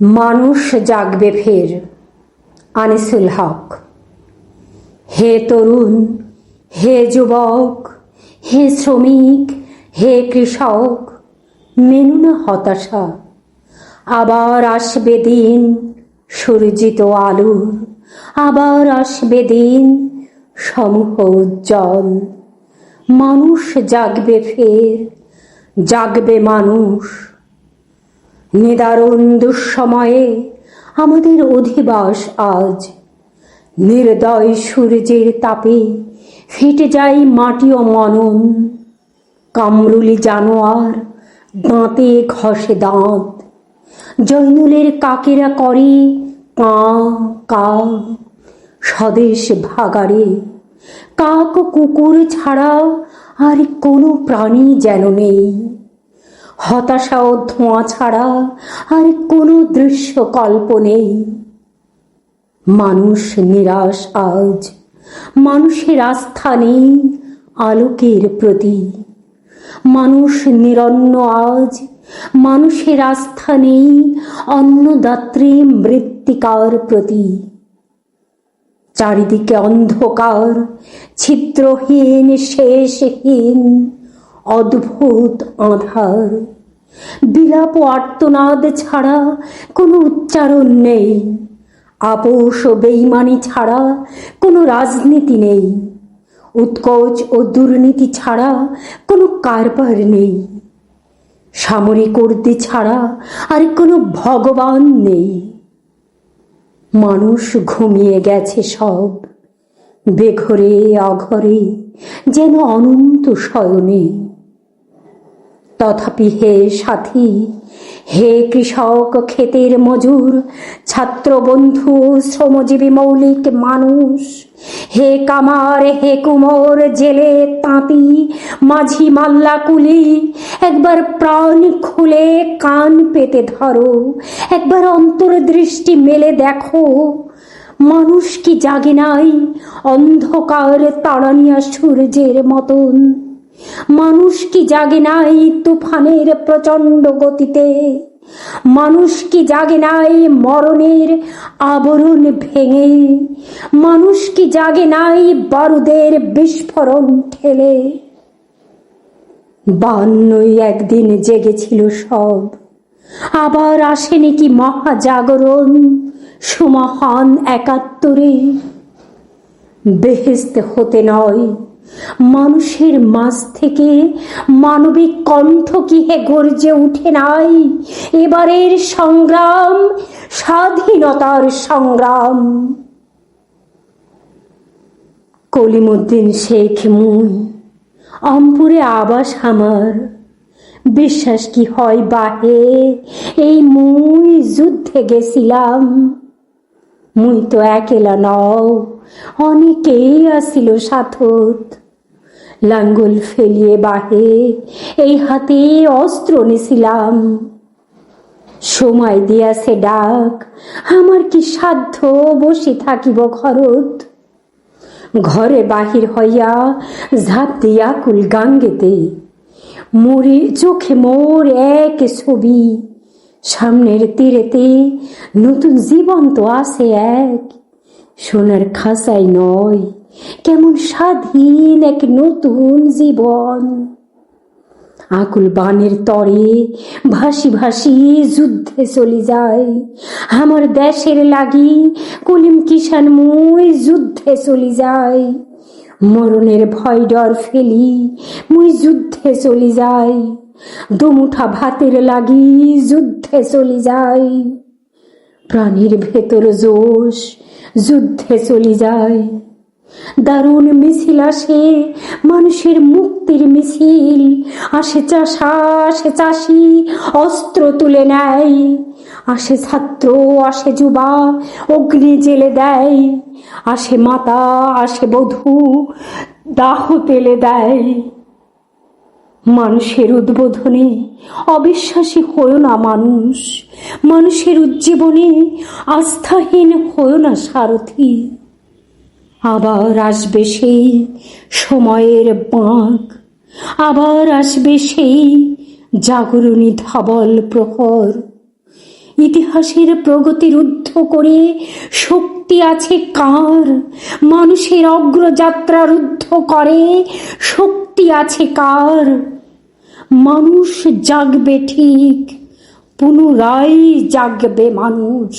মানুষ জাগবে ফের, আনিসুল হক। হে তরুণ, হে যুবক, হে শ্রমিক, হে কৃষক, মেনু না হতাশা, আবার আসবে দিন সূর্জিত আলোর, আবার আসবে দিন সমূহ উজ্জ্বল। মানুষ জাগবে ফের, জাগবে মানুষ নিদারুণ দুঃসময়ে আমাদের অধিবাস আজ। নির্দয় সূর্যের তাপে ফেটে যায় মাটি ও মনন। কামরুলি জানোয়ার দাঁতে ঘষে দাঁত। জৈনুলের কাকেরা করে কা কা। স্বদেশ ভাগাড়ে। কাক কুকুর ছাড়া আর কোনো প্রাণী যেন নেই। হতাশা ও ধোঁয়া ছাড়া আর কোনো দৃশ্য কল্প নেই। মানুষ নিরাশ আজ, মানুষের আস্থা নেই আলোকের প্রতি। মানুষ নিরন্ন আজ, মানুষের আস্থা নেই অন্নদাত্রী মৃত্তিকার প্রতি। চারিদিকে অন্ধকার, ছিদ্রহীন, শেষহীন অদ্ভুত আধার। বিলাপ আর্তনাদ ছাড়া কোনো উচ্চারণ নেই। আপোষ ও বেইমানি ছাড়া কোনো রাজনীতি নেই। উৎকোচ ও দুর্নীতি ছাড়া কোনো কারবার নেই। সামরিক উর্দি ছাড়া আর কোনো ভগবান নেই। মানুষ ঘুমিয়ে গেছে সব। বেঘরে, অঘরে যেন অনন্ত শয়নে। তথাপি হে সাথী, হে কৃষক ক্ষেতের মজুর ছাত্র বন্ধু শ্রমজীবী মৌলিক মানুষ, হে কামার, হে কুমোর, জেলে তাঁতি, মাঝি মাল্লা কুলি, একবার প্রাণ খুলে কান পেতে ধরো, একবার অন্তর্দৃষ্টি মেলে দেখো, মানুষ কি জাগে নাই অন্ধকার তাড়ানিয়া সূর্যের মতন। মানুষ কি জাগে নাই তুফানের প্রচণ্ড গতিতে? মানুষ কি জাগে নাই মরণের আবরণ ভেঙে? মানুষ কি জাগে নাই বারুদের বিস্ফোরণ ঠেলে? বান্নই একদিন জেগেছিল সব। আবার আসেনি কি মহাজাগরণ? সুমহান একাত্তরে। বেহেস্ত হতে নয়। মানুষের মাঝ থেকে মানবিক কণ্ঠ কি হে গর্জে উঠে নাই? এবারের সংগ্রাম, স্বাধীনতার সংগ্রাম। কলিমুদ্দিন শেখ মুই অম্পুরে আবাস আমার। বিশ্বাস কি হয় বাহে? এই মুই যুদ্ধে গেছিলাম। মুই তো একেলা নও অনেকেই আসিল সাথত লাঙ্গল ফেলিয়ে বাহে এই হাতে অস্ত্র নিছিলাম সময় দিয়াছে ডাক আমার কি সাধ্য বসে থাকিব ঘরত ঘরে বাহির হইয়া ঝাঁপ দিয়া কুল গাঙ্গেতে মোরে চোখে মোর এক ছবি সামনের তীরেতে নতুন জীবন তো আছে এক। সোনার খাসাই নয়, কেমন স্বাধীন এক নতুন জীবন। আকুল বানের তরে ভাসি ভাসি যুদ্ধে চলে যায়। আমার দেশের লাগি কলিম কিষান মুই যুদ্ধে চলে যায়। মরণের ভয় ডর ফেলি মুই যুদ্ধে চলে যাই দুমুঠা ভাতের লাগি যুদ্ধে চলে যাই প্রাণীর ভেতর জোশ যুদ্ধে চলে যায়। দারুণ মিছিল আসে, মানুষের মুক্তির মিছিল। আসে চাষা, আসে চাষি, অস্ত্র তুলে নেয়। আসে ছাত্র, আসে যুবা, অগ্নি জেলে দেয়। আসে মাতা, আসে বধূ, দাহ তেলে দেয়। মানুষের উদ্বোধনে অবিশ্বাসী হয়েও না মানুষ, মানুষের উজ্জীবনে আস্থাহীন হয়েও না সারথী। আবার আসবে সেই সময়ের বাঁক, আবার আসবে সেই জাগরণী ধবল প্রহর। ইতিহাসের প্রগতি রুদ্ধ করে শক্তি আছে কার? মানুষের অগ্রযাত্রা রুদ্ধ করে শক্তি আছে কার? মানুষ জাগবে ঠিক পুনরায় জাগবে মানুষ।